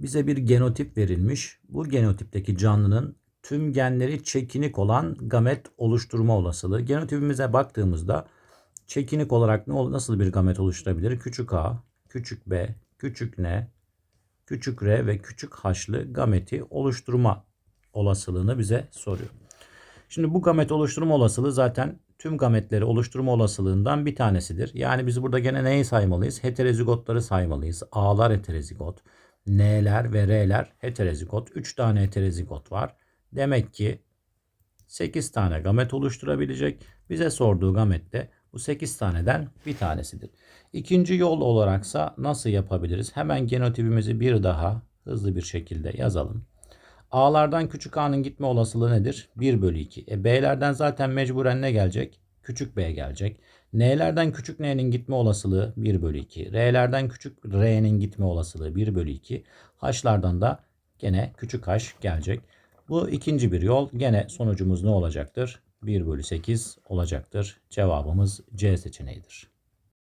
Bize bir genotip verilmiş. Bu genotipteki canlının tüm genleri çekinik olan gamet oluşturma olasılığı. Genotipimize baktığımızda çekinik olarak ne nasıl bir gamet oluşturabilir? Küçük a, küçük b, küçük n, küçük r ve küçük h'lı gameti oluşturma olasılığını bize soruyor. Şimdi bu gamet oluşturma olasılığı zaten tüm gametleri oluşturma olasılığından bir tanesidir. Yani biz burada gene neyi saymalıyız? Heterozigotları saymalıyız. A'lar heterozigot, N'ler ve R'ler heterozigot. 3 tane heterozigot var. Demek ki 8 tane gamet oluşturabilecek. Bize sorduğu gamet de bu 8 taneden bir tanesidir. İkinci yol olaraksa nasıl yapabiliriz? Hemen genotipimizi bir daha hızlı bir şekilde yazalım. A'lardan küçük a'nın gitme olasılığı nedir? 1 bölü 2. E, B'lerden zaten mecburen ne gelecek? Küçük b gelecek. N'lerden küçük n'nin gitme olasılığı 1 bölü 2. R'lerden küçük r'nin gitme olasılığı 1 bölü 2. H'lardan da gene küçük h gelecek. Bu ikinci bir yol. Gene sonucumuz ne olacaktır? 1 bölü 8 olacaktır. Cevabımız C seçeneğidir.